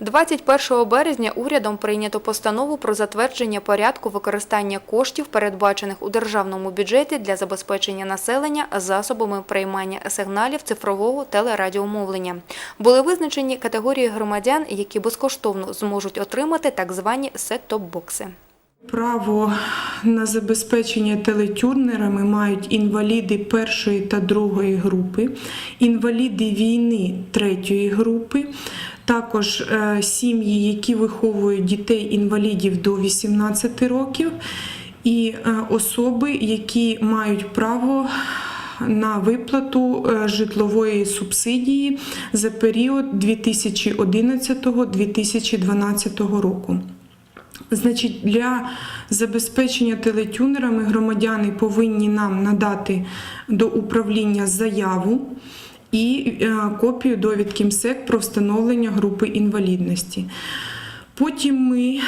21 березня урядом прийнято постанову про затвердження порядку використання коштів, передбачених у державному бюджеті для забезпечення населення засобами приймання сигналів цифрового телерадіомовлення. Були визначені категорії громадян, які безкоштовно зможуть отримати так звані сет-топ-бокси. Право на забезпечення телетюрнерами мають інваліди першої та другої групи, інваліди війни третьої групи, також е, сім'ї, які виховують дітей-інвалідів до 18 років, і е, особи, які мають право на виплату е, житлової субсидії за період 2011-2012 року. Значить, для забезпечення телетюнерами громадяни повинні нам надати до управління заяву і е, копію довідки МСЕК про встановлення групи інвалідності. Потім ми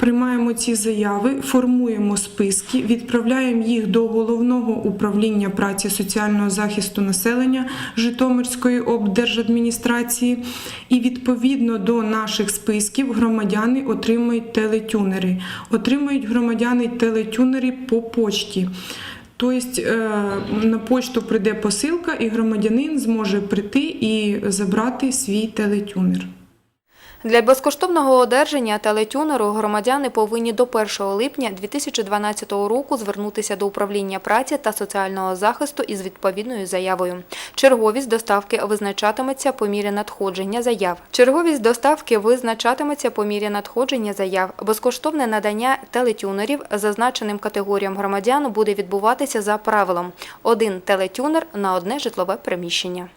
приймаємо ці заяви, формуємо списки, відправляємо їх до головного управління праці соціального захисту населення Житомирської облдержадміністрації. І відповідно до наших списків громадяни отримують телетюнери. Отримують громадяни телетюнери по почті. Тобто е, на почту прийде посилка, і громадянин зможе прийти і забрати свій телетюнер. Для безкоштовного одержання телетюнеру громадяни повинні до 1 липня 2012 року звернутися до управління праці та соціального захисту із відповідною заявою. Черговість доставки визначатиметься по мірі надходження заяв. Черговість доставки визначатиметься по мірі надходження заяв. Безкоштовне надання телетюнерів зазначеним категоріям громадян буде відбуватися за правилом: один телетюнер на одне житлове приміщення.